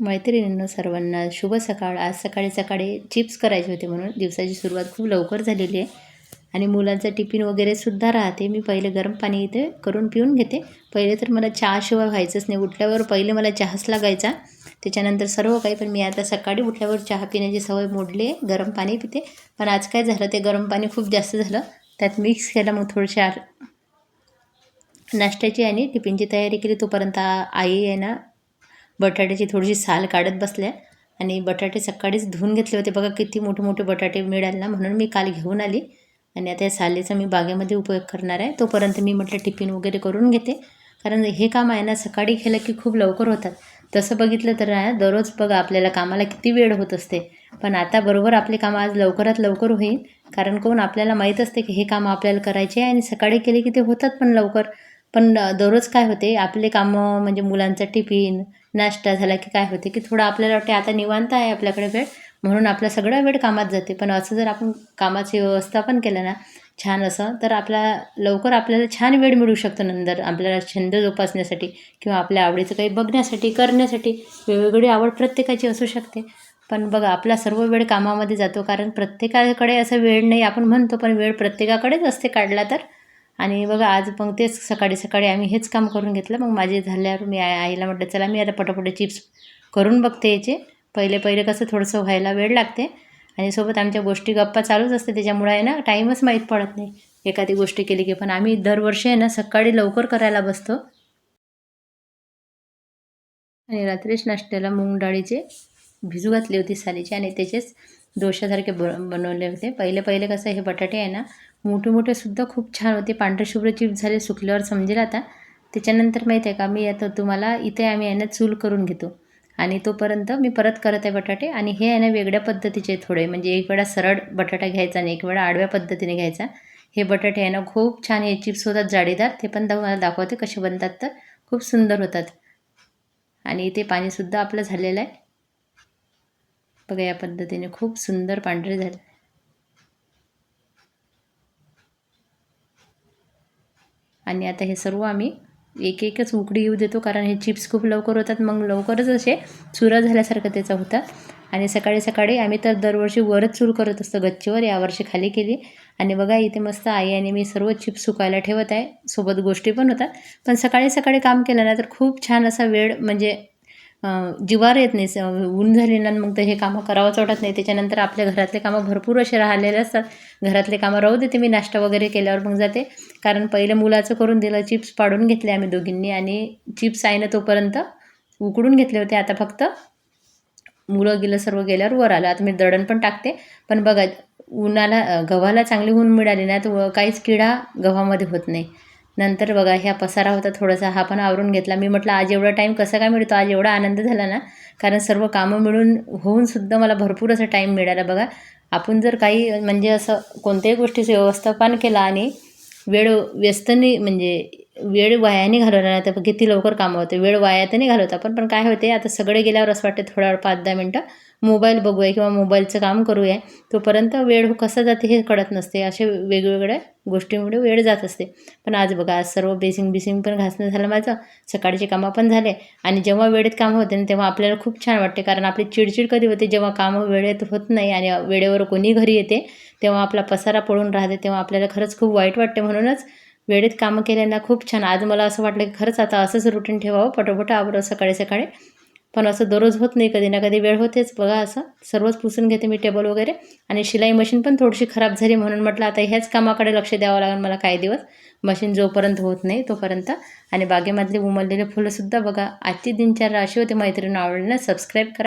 मैत्रिणींनो सर्वांना शुभ सकाळ. आज सकाळी सकाळी चिप्स करायचे होते म्हणून दिवसाची सुरुवात खूप लवकर झालेली आहे. आणि मुलांचा टिफिन वगैरे सुद्धा राहते. मी पहिले गरम पाणी इथे करून पिऊन घेते. पहिले तर मला चहाशिवाय व्हायचंच नाही. उठल्यावर पहिले मला चहाच लागायचा. त्याच्यानंतर सर्व काही. पण मी आता सकाळी उठल्यावर चहा पिण्याची सवय मोडली आहे. गरम पाणी पिते. पण आज काय झालं? ते गरम पाणी खूप जास्त झालं. त्यात मिक्स केलं मग थोडशा नाश्त्याची आणि टिफिनची तयारी केली. तोपर्यंत आई आहे ना बटाट्याची थोडीशी साल काढत बसल्या आणि बटाटे सकाळीच धुवून घेतले होते. बघा किती मोठे मोठे बटाटे मिळाले ना म्हणून मी काल घेऊन आली. आणि आता या सालीचा मी बागेमध्ये उपयोग करणार आहे. तोपर्यंत मी म्हटलं टिफिन वगैरे करून घेते. कारण हे काम आहे ना सकाळी केलं की खूप लवकर होतात. तसं बघितलं तर ना दररोज बघा आपल्याला कामाला किती वेळ होत असते. पण आता बरोबर आपले कामं आज लवकरात लवकर होईल. कारण कोण आपल्याला माहीत असते की हे काम आपल्याला करायचे आहे आणि सकाळी केले की ते होतात पण लवकर. पण दररोज काय होते आपले कामं म्हणजे मुलांचं टिफिन नाश्ता झाला की काय होते की थोडं आपल्याला वाटते आता निवांत आहे आपल्याकडे वेळ म्हणून आपला सगळा वेळ कामात जाते. पण असं जर आपण कामाची व्यवस्थापन केलं ना छान असं तर आपला लवकर आपल्याला छान वेळ मिळू शकतो नंतर आपल्याला छंद जोपासण्यासाठी किंवा आपल्या आवडीचं काही बघण्यासाठी करण्यासाठी वेगवेगळी आवड प्रत्येकाची असू शकते. पण बघा आपला सर्व वेळ कामामध्ये जातो कारण प्रत्येकाकडे असा वेळ नाही आपण म्हणतो पण वेळ प्रत्येकाकडेच असते काढला तर आणि बघा आज मग तेच सकाळी सकाळी आम्ही हेच काम करून घेतलं. मग माझे झाल्यावर मी आई आईला म्हटलं चला मी आता पटापट चिप्स करून बघते याचे. पहिले पहिले कसं थोडंसं व्हायला वेळ लागते आणि सोबत आमच्या गोष्टी गप्पा चालूच असते. त्याच्यामुळे आहे ना टाईमच माहीत पडत नाही. एखादी गोष्ट केली की पण आम्ही दरवर्षी आहे ना सकाळी लवकर करायला बसतो. आणि रात्रीच नाश्त्याला मूग डाळीचे भिजू घातली होती सालीची आणि त्याचेच डोशासारखे ब बनवले होते. पहिले पहिले कसं हे बटाटे आहे ना मोठे मोठे सुद्धा खूप छान होते. पांढरे शुभ्र चिप्स झाले सुकल्यावर समजेल आता. त्याच्यानंतर माहीत आहे का मी आता तुम्हाला इथे आम्ही यांना चूल करून घेतो. आणि तोपर्यंत मी परत करत आहे बटाटे. आणि हे आहे ना वेगळ्या पद्धतीचे थोडे म्हणजे एक वेळा सरळ बटाटा घ्यायचा आणि एक वेळा आडव्या पद्धतीने घ्यायचा. हे बटाटे आहे ना खूप छान हे चिप्स होतात जाडीदार. ते पण तुम्हाला दाखवते कसे बनतात तर. खूप सुंदर होतात. आणि इथे पाणीसुद्धा आपलं झालेलं आहे. बघा या पद्धतीने खूप सुंदर पांढरे झाले. आणि आता हे सर्व आम्ही एक एकच उकडी येऊ देतो कारण हे चिप्स खूप लवकर होतात. मग लवकरच असे चुरा झाल्यासारखं त्याचा होता. आणि सकाळी सकाळी आम्ही तर दरवर्षी वरच चूर करत असतो गच्चीवर यावर्षी खाली केली. आणि बघा इथे मस्त आई आणि मी सर्व चिप्स सुकायला ठेवत आहे. सोबत गोष्टी पण होतात. पण सकाळी सकाळी काम केलं ना तर खूप छान असा वेळ म्हणजे जिवार येत नाही. स ऊन झाली ना मग तर हे कामं करावंच वाटत नाही. त्याच्यानंतर आपल्या घरातले कामं भरपूर असे राहिलेले असतात. घरातले कामं राहू देते मी नाश्ता वगैरे केल्यावर मग जाते. कारण पहिलं मुलाचं करून दिलं चिप्स पाडून घेतले आम्ही दोघींनी आणि चिप्स आहे ना तोपर्यंत उकडून घेतले होते. आता फक्त मुलं गेलं सर्व गेल्यावर वर आलं. आता मी दळण पण टाकते. पण बघा उन्हाला गव्हाला चांगली ऊन मिळाली ना तर काहीच किडा गव्हामध्ये होत नाही. नंतर बघा ह्या पसारा होता थोडासा हा पण आवरून घेतला. मी म्हटलं आज एवढा टाईम कसा काय मिळतो? आज एवढा आनंद झाला ना? कारण सर्व कामं मिळून होऊनसुद्धा मला भरपूर असा टाईम मिळाला. बघा आपण जर काही म्हणजे असं कोणत्याही गोष्टीचं व्यवस्थापन केलं आणि वेळ व्यस्तनी म्हणजे वेळ वायाने घालवला नाही. तर किती लवकर कामं होते. वेळ वाया तर नाही घालवत आपण. पण काय होते आता सगळे गेल्यावर असं वाटते थोडा वेळ पाच दहा मिनटं मोबाईल बघूया किंवा मोबाईलचं काम करूया. तोपर्यंत वेळ हो कसा जाते हे कळत नसते. असे वेगवेगळ्या गोष्टीमुळे वेळ जात असते. पण आज बघा आज सर्व बेसिंग बिसिंग पण घासणं झालं माझं. सकाळचे कामं पण झाले. आणि जेव्हा वेळेत कामं होते ना तेव्हा आपल्याला खूप छान वाटते. कारण आपली चिडचिड कधी होते? जेव्हा कामं वेळेत होत नाही आणि वेळेवर कोणी घरी येते तेव्हा आपला पसारा पडून राहते तेव्हा आपल्याला खरंच खूप वाईट वाटते. म्हणूनच वेळेत कामं केल्यांना खूप छान. आज मला असं वाटलं की खरंच आता असंच रुटीन ठेवावं पटोपट आवडं सकाळी सकाळी. पण असं दररोज होत नाही कधी ना कधी वेळ होतेच. बघा असं सर्वच पुसून घेते मी टेबल वगैरे आणि शिलाई मशीन पण थोडीशी खराब झाली म्हणून म्हटलं आता ह्याच कामाकडे लक्ष द्यावं लागेल मला काही दिवस. मशीन जोपर्यंत होत नाही तोपर्यंत. आणि बागेमधले उमललेले फुलंसुद्धा बघा. आजची दिनचर्या अशी होते. मैत्रिणी आवडली ना? सबस्क्राईब करा.